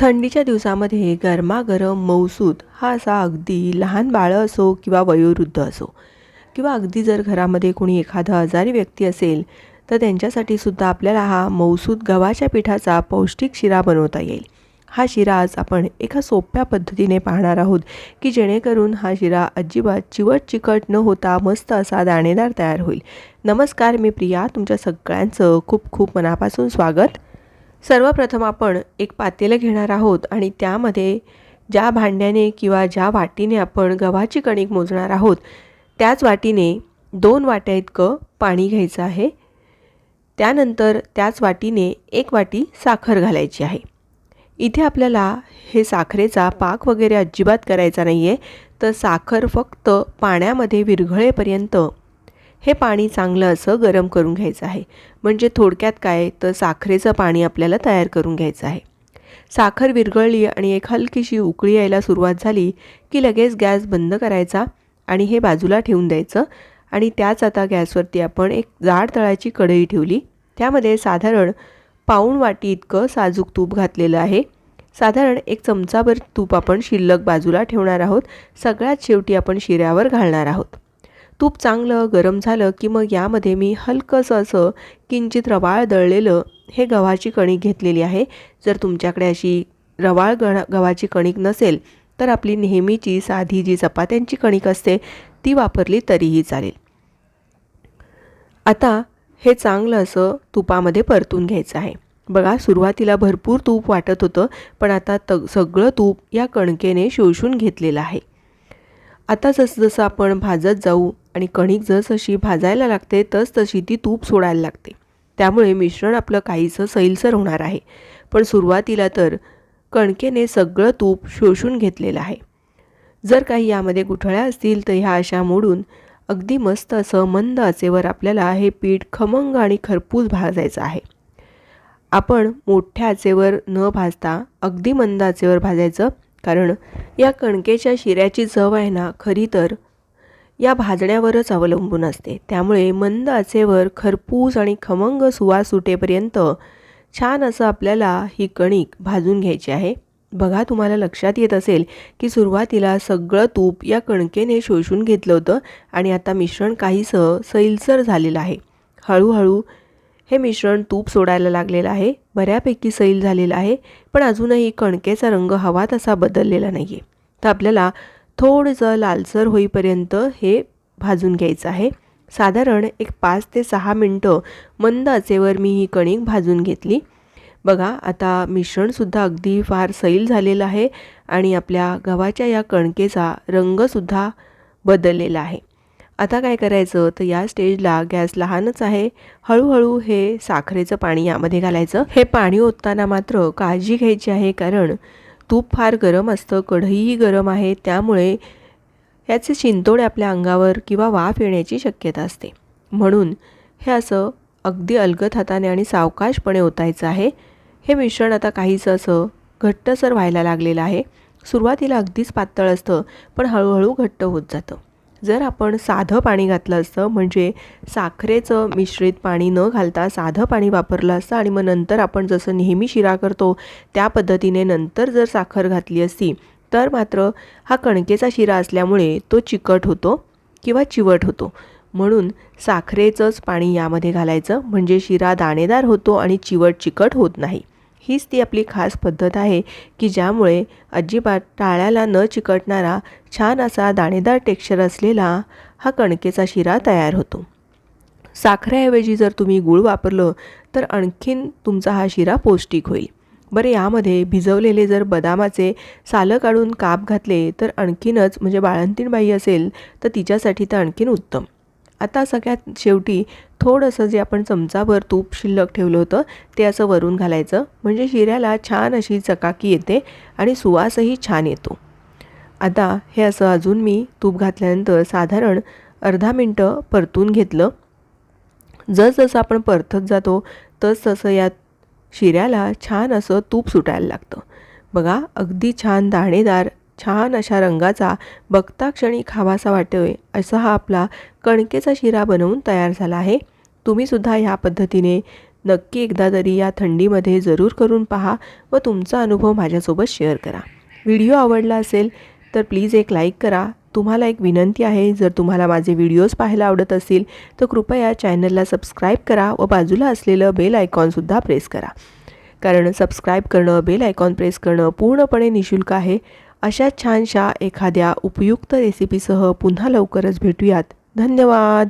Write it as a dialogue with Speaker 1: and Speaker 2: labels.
Speaker 1: थंडीच्या दिवसामध्ये गरमागरम मौसूद हा असा अगदी लहान बाळं असो किंवा वयोवृद्ध असो. किंवा अगदी जर घरामध्ये कोणी एखादा आजारी व्यक्ती असेल तर त्यांच्यासाठी सुद्धा आपल्याला हा मौसूद गव्हाच्या पिठाचा पौष्टिक शिरा बनवता येईल. हा शिरा आज आपण एका सोप्या पद्धतीने पाहणार आहोत की जेणेकरून हा शिरा अजिबात चिवट चिकट न होता मस्त असा दाणेदार तयार होईल. नमस्कार मी प्रिया तुमच्या सगळ्यांचं खूप खूप मनापासून स्वागत. सर्वप्रथम आपण एक पातेलं घेणार आहोत आणि त्यामध्ये ज्या भांड्याने किंवा ज्या वाटीने आपण गव्हाची कणिक मोजणार आहोत त्याच वाटीने दोन वाट्या इतकं पाणी घ्यायचं आहे. त्यानंतर त्याच वाटीने एक वाटी साखर घालायची आहे. इथे आपल्याला हे साखरेचा पाक वगैरे अजिबात करायचा नाही आहे तर साखर फक्त पाण्यामध्ये विरघळेपर्यंत हे पाणी चांगलं असं गरम करून घ्यायचं आहे. म्हणजे थोडक्यात काय? तर साखरेचं पाणी आपल्याला तयार करून घ्यायचं आहे. साखर विरघळली आणि एक हलकीशी उकळी यायला सुरुवात झाली की लगेच गॅस बंद करायचा आणि हे बाजूला ठेवून द्यायचं आणि त्याच आता गॅसवरती आपण एक जाड तळाची कढई ठेवली. त्यामध्ये साधारण पाऊण वाटी इतकं साजूक तूप घातलेलं आहे. साधारण एक चमचाभर तूप आपण शिल्लक बाजूला ठेवणार आहोत. सगळ्यात शेवटी आपण शिऱ्यावर घालणार आहोत. तूप चांगलं गरम झालं की मग यामध्ये मी हलकंसं असं किंचित रवाळ दळलेलं हे गव्हाची कणिक घेतलेली आहे. जर तुमच्याकडे अशी रवाळ गणा गव्हाची कणिक नसेल तर आपली नेहमीची साधी जी चपात्यांची कणिक असते ती वापरली तरीही चालेल. आता हे चांगलं असं तुपामध्ये परतून घ्यायचं आहे. बघा सुरुवातीला भरपूर तूप वाटत होतं पण आता त सगळं तूप या कणकेने शोषून घेतलेलं आहे. आता जसं जसं आपण भाजत जाऊ आणि कणिक जसशी भाजायला लागते तस तशी ती तूप सोडायला लागते. त्यामुळे मिश्रण आपलं काहीसं सैलसर होणार आहे. पण सुरुवातीला तर कणकेने सगळं तूप शोषून घेतलेलं आहे. जर काही यामध्ये गुठळ्या असतील तर ह्या अशा मोडून अगदी मस्त असं मंद आचेवर आपल्याला हे पीठ खमंग आणि खरपूस भाजायचं आहे. आपण मोठ्या आचेवर न भाजता अगदी मंद आचेवर भाजायचं कारण या कणकेच्या शिऱ्याची चव आहे ना खरी तर या भाजण्यावरच अवलंबून असते. त्यामुळे मंद आचेवर खरपूस आणि खमंग सुवास सुटेपर्यंत छान असं आपल्याला ही कणिक भाजून घ्यायची आहे. बघा तुम्हाला लक्षात येत असेल की सुरुवातीला सगळं तूप या कणकेने शोषून घेतलं होतं आणि आता मिश्रण काहीसं सैलसर झालेलं आहे. हळूहळू हे मिश्रण तूप सोडायला लागलेलं आहे. बऱ्यापैकी सैल झालेलं आहे पण अजूनही कणकेचा रंग हवा तसा बदललेला नाही आहे तर आपल्याला थोडंसं लालसर होईपर्यंत हे भाजून घ्यायचं आहे. साधारण एक पाच ते सहा मिनटं मंद आचेवर मी ही कणिक भाजून घेतली. बघा आता मिश्रणसुद्धा अगदी फार सैल झालेलं आहे आणि आपल्या गव्हाच्या या कणकेचा रंगसुद्धा बदललेला आहे. आता काय करायचं? तर या स्टेजला गॅस लहानच आहे. हळूहळू हे साखरेचं पाणी यामध्ये घालायचं. हे पाणी ओतताना मात्र काळजी घ्यायची आहे कारण तूप फार गरम असतं कढईही गरम आहे त्यामुळे याचे चिंतोडे आपल्या अंगावर किंवा वाफ येण्याची शक्यता असते. म्हणून हे असं अगदी अलगत हाताने आणि सावकाशपणे ओतायचं आहे. हे मिश्रण आता काहीचं असं घट्टसर व्हायला लागलेलं आहे. सुरुवातीला अगदीच पातळ असतं पण हळूहळू घट्ट होत जातं. जर आपण साधं पाणी घातलं असतं म्हणजे साखरेचं मिश्रित पाणी न घालता साधं पाणी वापरलं असतं आणि मग नंतर आपण जसं नेहमी शिरा करतो त्या पद्धतीने नंतर जर साखर घातली असती तर मात्र हा कणकेचा शिरा असल्यामुळे तो चिकट होतो किंवा चिवट होतो. म्हणून साखरेचंच पाणी यामध्ये घालायचं म्हणजे शिरा दाणेदार होतो आणि चिवट चिकट होत नाही. हीच ती आपली खास पद्धत आहे की ज्यामुळे अजिबात टाळ्याला न चिकटणारा छान असा दाणेदार टेक्स्चर असलेला हा कणकेचा शिरा तयार होतो. साखरेऐवजी जर तुम्ही गूळ वापरलं तर आणखीन तुमचा हा शिरा पौष्टिक होईल. बरं यामध्ये भिजवलेले जर बदामाचे सालं काढून काप घातले तर आणखीनच म्हणजे बाळंतीण बाई असेल तर तिच्यासाठी तर आणखीन उत्तम. आता सगळ्यात शेवटी थोडंसं जे आपण चमचाभर तूप शिल्लक ठेवलं होतं ते असं वरून घालायचं. म्हणजे शिऱ्याला छान अशी चकाकी येते आणि सुवासही छान येतो. आता हे असं अजून मी तूप घातल्यानंतर साधारण अर्धा मिनटं परतून घेतलं. जसजसं आपण परतत जातो तस तसं या शिऱ्याला छान असं तूप सुटायला लागतं. बघा अगदी छान दाणेदार छान अशा रंगाचा बघता क्षणी खावासा वाटतोय असा हा आपला कणकेचा शिरा बनवून तयार झाला आहे. तुम्हीसुद्धा ह्या पद्धतीने नक्की एकदा तरी या थंडीमध्ये जरूर करून पहा व तुमचा अनुभव माझ्यासोबत शेअर करा. व्हिडिओ आवडला असेल तर प्लीज एक लाईक करा. तुम्हाला एक विनंती आहे जर तुम्हाला माझे व्हिडिओज पाहायला आवडत असतील तर कृपया चॅनलला सबस्क्राईब करा व बाजूला असलेलं बेल आयकॉनसुद्धा प्रेस करा. कारण सबस्क्राईब करणं बेल आयकॉन प्रेस करणं पूर्णपणे निशुल्क आहे. अशा छानशा एखाद्या उपयुक्त रेसिपीसह पुन्हा लवकरच भेटूयात. धन्यवाद!